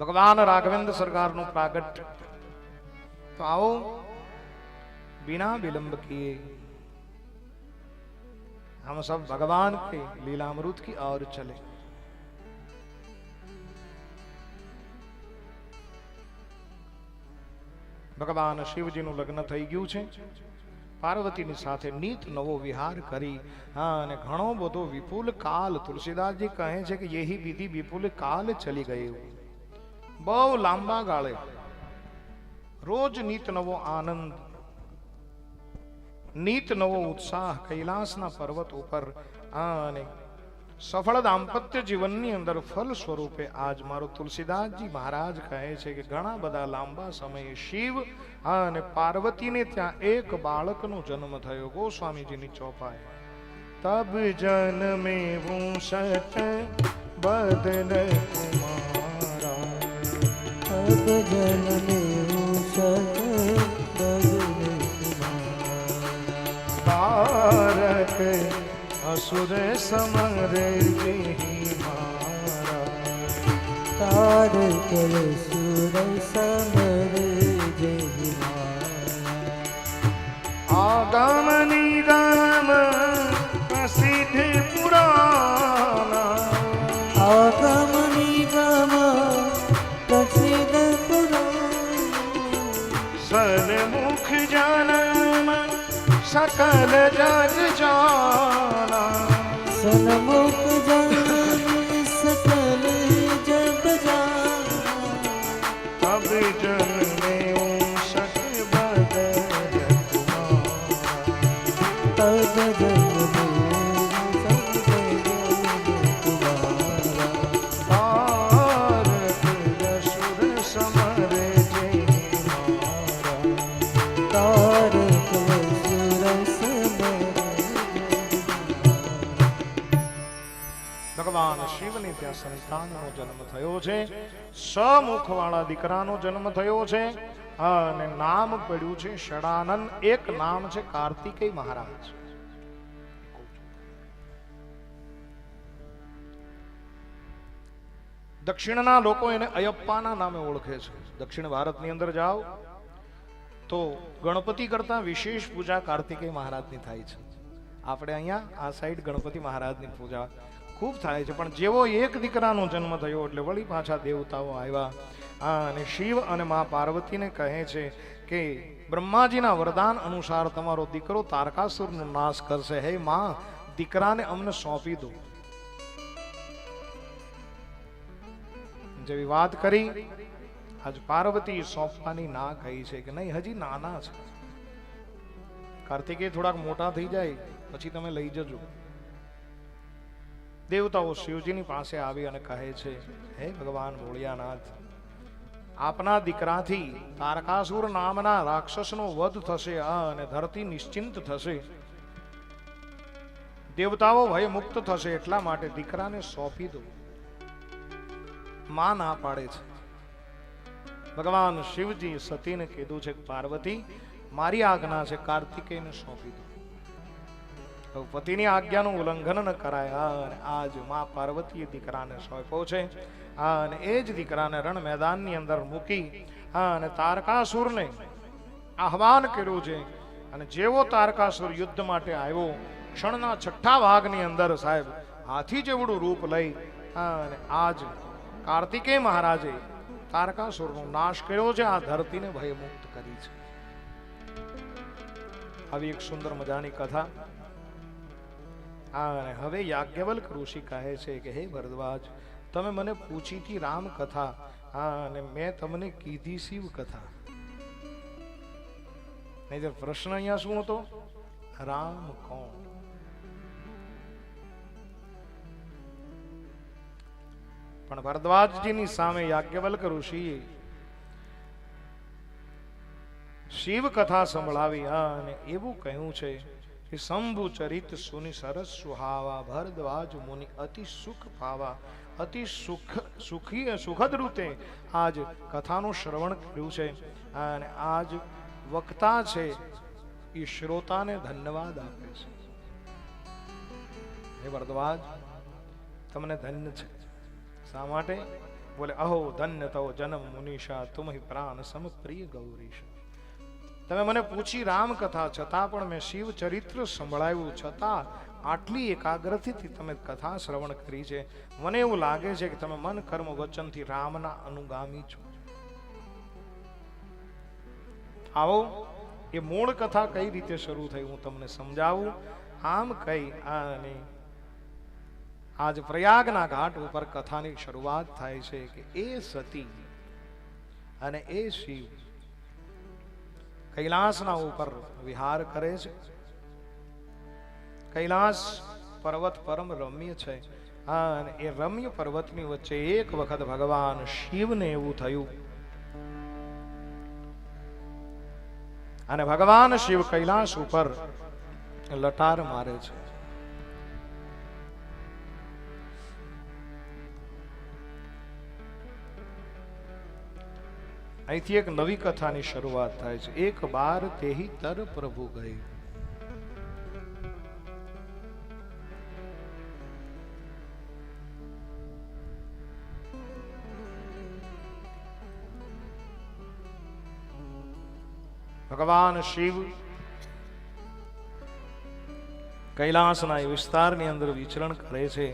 ભગવાન રાઘવેન્દ્ર સરકારનું પ્રાગટ તો આવો बिना विलंब किए हम सब भगवान के लीलामृत की ओर चले ભગવાન શિવજીનું લગ્ન થઈ ગયું છે પાર્વતીની સાથે નીત નવો વિહાર કરી હા અને ઘણો બધો વિપુલ કાલ તુલસીદાસજી કહે છે કે યહી વિધિ વિપુલ કાલ ચલી ગયું બહુ લાંબા ગાળે. રોજ નીત નવો આનંદ, નીત નવો ઉત્સાહ, કૈલાસના પર્વત ઉપર અને સફળ દાંપત્ય જીવનની અંદર ફલ સ્વરૂપે આજ મારો તુલસીદાસજી મહારાજ કહે છે કે ઘણા બધા લાંબા સમયે શિવ અને પાર્વતીને ત્યાં એક બાળકનો જન્મ થયો. ગોસ્વામીજીની ચોપાઈ. તબ જન્મે સત બદન ભજન ને હું સત તારક અસુર સમરે તારક સુર સમરે જય આગમની सकल जग जाना सनमो સંતાનનો જન્મ થયો છે. સમુખવાળા દીકરાનો જન્મ થયો છે. અને નામ પડ્યું છે ષડાનંદ એક નામ છે કાર્તિકેય મહારાજ. દક્ષિણના લોકો એને અયપ્પાના નામે ઓળખે છે. દક્ષિણ ભારતની અંદર જાઓ તો ગણપતિ કરતા વિશેષ પૂજા કાર્તિકેય મહારાજની થાય છે. આપણે અહીંયા આ સાઈડ ગણપતિ મહારાજની પૂજા ખૂબ થાય છે. પણ જેવો એક દીકરાનો જન્મ થયો એટલે વળી પાછા દેવતાઓ આવ્યા. આ અને શિવ અને મા પાર્વતીને કહે છે કે, બ્રહ્માજીના વરદાન અનુસાર તમારો દીકરો તારકાસુરનો નાશ કરશે. હે માં, દીકરાને અમને સોંપી દો. જેવી વાત કરી, આજ પાર્વતી સોંપવાની ના કહી છે કે, નહીં, હજી નાના છે. કાર્તિકે થોડાક મોટા થઈ જાય, પછી તમે લઈ જજો. દેવતાઓ શિવજીની પાસે આવી અને કહે છે, હે ભગવાન ભોળિયાનાથ, આપના દીકરાથી તારકાસુર નામના રાક્ષસનો વધ થશે અને ધરતી નિશ્ચિંત થશે. દેવતાઓ ભય મુક્ત થશે એટલા માટે દીકરાને સોંપી દો. માં ના પાડે છે. ભગવાન શિવજી સતીને કીધું છે, પાર્વતી, મારી આજ્ઞા છે, કાર્તિકેયને સોંપી દો. પતિની આજ્ઞાનું ઉલ્લંઘન ન કરાય. અને આજ મા પાર્વતીએ દીકરાને સોંપ્યો છે. અને એ જ દીકરાને રણ મેદાનની અંદર મૂકી અને તારકાસુરને આહવાન કર્યું છે. અને જેવો તારકાસુર યુદ્ધ માટે આવ્યો, ક્ષણના છઠ્ઠા ભાગની અંદર સાહેબ હાથી જેવડું રૂપ લઈ અને આજ કાર્તિકેય મહારાજે તારકાસુરનો નાશ કર્યો છે. આ ધરતીને ભયમુક્ત કરી છે. આવી એક સુંદર મજાની કથા અને હવે યાજ્ઞવલ્ક ઋષિ કહે છે કે, હે ભરદ્વાજ, તમે મને પૂછી હતી રામ કથા હા, અને મેં તમને કીધી શિવ કથા નહીં પ્રશ્ન અહીંયા શું હતો? રામ કોણ? પણ ભરદ્વાજજીની સામે યાજ્ઞવલ્ક ઋષિએ શિવ કથા સંભળાવી, હા, અને એવું કહ્યું છે કે શંભુ ચરિત સુનિ સરસ સુહાવા, ભરદ્વાજ મુનિ અતિ સુખ પાવા, અતિ સુખ, સુખી, સુખદ રૂપે આજ કથાનું શ્રવણ કર્યું છે. અને આજ વક્તા છે એ શ્રોતાને ધન્યવાદ આપે છે. હે ભરદ્વાજ, તમને ધન્ય છે. શા માટે? બોલે, અહો ધન્ય તવ જન્મ મુનિષા તુમ પ્રાણ સમ પ્રિય ગૌરીશ તમે મને પૂછી રામકથા છતાં પણ મેં શિવ ચરિત્ર સંભળાવ્યું છતાં આટલી એકાગ્રતાથી તમે કથા શ્રવણ કરી છે. મને એવું લાગે છે કે તમે મન કર્મ વચનથી રામના અનુગામી છો. આવો, એ મૂળ કથા કઈ રીતે શરૂ થઈ હું તમને સમજાવું. આમ કઈ અને આજ પ્રયાગના ઘાટ ઉપર કથાની શરૂઆત થાય છે કે એ સતી અને એ શિવ કૈલાસના ઉપર વિહાર કરે છે. કૈલાસ પર્વત પરમ રમ્ય છે. અને એ રમ્ય પર્વતની વચ્ચે એક વખત ભગવાન શિવને એવું થયું. અને ભગવાન શિવ કૈલાસ ઉપર લટાર મારે છે. અહીંથી એક નવી કથાની શરૂઆત થાય છે. એક બાર તેહી તર પ્રભુ ગઈ. ભગવાન શિવ કૈલાસના વિસ્તારની અંદર વિચરણ કરે છે.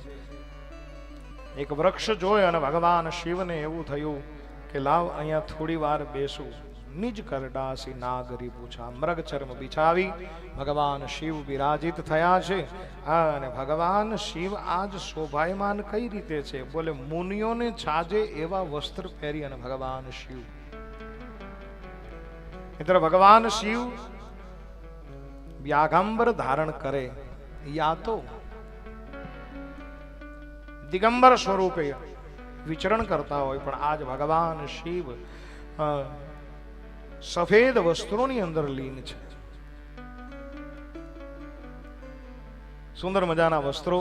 એક વૃક્ષ જોઈ અને ભગવાન શિવને એવું થયું કે લાવ અહીંયા થોડી વાર બેસું. નિજ કરડાસી નાગરી પૂછા. મૃગ ચર્મ બિછાવી. ભગવાન શિવ બિરાજિત થયા છે. અને ભગવાન શિવ આજ શોભાયમાન કઈ રીતે છે? બોલે, મુનિઓને છાજે એવા વસ્ત્ર પહેરી અને ભગવાન શિવ. મિત્ર, ભગવાન શિવ વ્યાગંબર ધારણ કરે યા તો દિગંબર સ્વરૂપે વિચરણ કરતા હોય, પણ આજ ભગવાન શિવ સફેદ વસ્ત્રોની અંદર લીન છે. સુંદર મજાના વસ્ત્રો,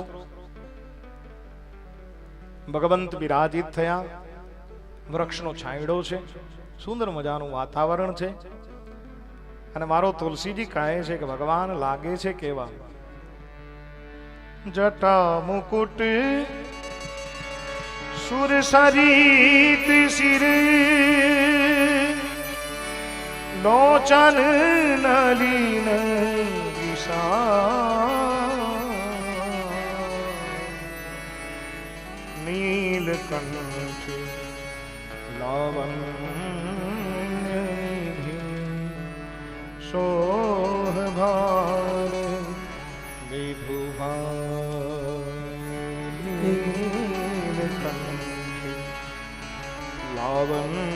ભગવંત બિરાજિત થયા, વૃક્ષનો છાંયડો છે, સુંદર મજાનું વાતાવરણ છે. અને મારો તુલસીજી કહે છે કે ભગવાન લાગે છે કેવા? જટા મુકુટ સુર સરિત શિર. લોચન નલીન નીલકંઠ લાવણ્ય શોભાર વિભુભાર લાવણ્ય